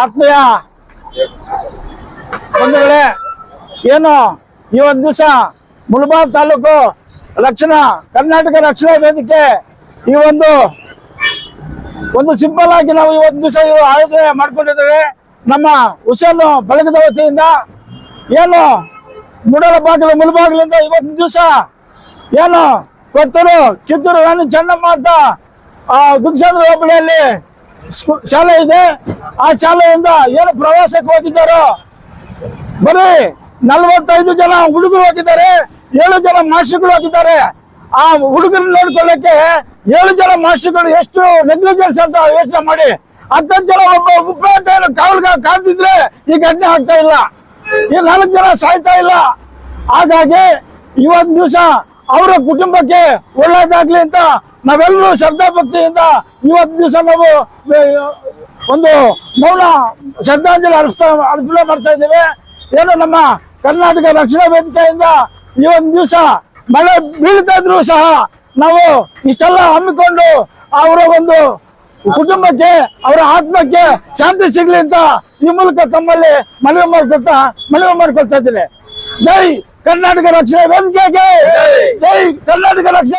ಆತ್ಮೀಯ ಬಂಧುಗಳೇ, ಏನು ಈ ಒಂದು ದಿವಸ ಮುಳಬಾಗ್ ತಾಲೂಕು ರಕ್ಷಣಾ, ಕರ್ನಾಟಕ ರಕ್ಷಣಾ ವೇದಿಕೆ ಈ ಒಂದು ಒಂದು ಸಿಂಪಲ್ ಆಗಿ ನಾವು ಒಂದು ದಿವಸ ಆಯೋಜನೆ ಮಾಡ್ಕೊಂಡಿದ್ದೇವೆ. ನಮ್ಮ ಹುಷಾರು ಬಳಗದ ವತಿಯಿಂದ ಏನು ಮುಡಲ ಬಾಗಿಲು ಮುಳಬಾಗಿಲಿಂದ ಇವತ್ತು ದಿವಸ ಏನು ಕೊತ್ತೂರು, ಕಿತ್ತೂರು ರಾಣಿ ಚೆನ್ನಮ್ಮ ಅಂತ ದುಗ್ಸಂದ್ರ ಹೋಬಳಿಯಲ್ಲಿ ಶಾಲೆ ಇದೆ. ಆ ಶಾಲೆಯಿಂದ ಏನು ಪ್ರವಾಸಕ್ಕೆ ಹೋಗಿದ್ದಾರೋ? ಬರೀ ನಲ್ವತ್ತೈದು ಜನ ಹುಡುಗರು ಹೋಗಿದ್ದಾರೆ. ಏಳು ಜನ ಮಾಸ್ಟರ್ಗಳು ಹೋಗಿದ್ದಾರೆ. ಆ ಹುಡುಗರು ನೋಡ್ಕೊಳ್ಳಕ್ಕೆ ಏಳು ಜನ ಮಾಸ್ಟರ್ಗಳು ಎಷ್ಟು ನೆಗ್ಲಿಜೆನ್ಸ್ ಅಂತ ಯೋಚನೆ ಮಾಡಿ. ಹತ್ತತ್ತು ಜನ ಒಬ್ಬ ಉಪೇತ ಕಾವಲ್ಗ ಕಾದಿದ್ರೆ ಈ ಘಟನೆ ಆಗ್ತಾ ಇಲ್ಲ. ಈ ನಾಲ್ಕು ಜನ ಸಾಯ್ತಾ ಇಲ್ಲ. ಹಾಗಾಗಿ ಇವತ್ತು ದಿವಸ ಅವರ ಕುಟುಂಬಕ್ಕೆ ಒಳ್ಳೇದಾಗ್ಲಿ ಅಂತ ನಾವೆಲ್ಲರೂ ಶ್ರದ್ಧಾ ಭಕ್ತಿಯಿಂದ ಇವತ್ತು ದಿವಸ ನಾವು ಒಂದು ಮೌನ ಶ್ರದ್ಧಾಂಜಲಿ ಅರ್ಪಿಸ್ತಾ, ಅರ್ಪಣೆ ಮಾಡ್ತಾ ಇದ್ದೇವೆ. ಏನು ನಮ್ಮ ಕರ್ನಾಟಕ ರಕ್ಷಣಾ ವೇದಿಕೆಯಿಂದ ಈ ಒಂದು ದಿವಸ ಮಳೆ ಬೀಳ್ತಾ ಇದ್ರು ಸಹ ನಾವು ಇಷ್ಟೆಲ್ಲ ಹಮ್ಮಿಕೊಂಡು ಅವರ ಒಂದು ಕುಟುಂಬಕ್ಕೆ, ಅವರ ಆತ್ಮಕ್ಕೆ ಶಾಂತಿ ಸಿಗ್ಲಿ ಅಂತ ಈ ಮೂಲಕ ತಮ್ಮಲ್ಲಿ ಮನವಿ ಮಾಡ್ಕೊಳ್ತಾ ಮನವಿ ಮಾಡ್ಕೊಳ್ತಾ ಇದ್ದೇನೆ. ಜೈ ಕರ್ನಾಟಕ ರಕ್ಷಣಾ ವೇದಿಕೆಗೆ. ಜೈ. ಕರ್ನಾಟಕ ರಕ್ಷಣಾ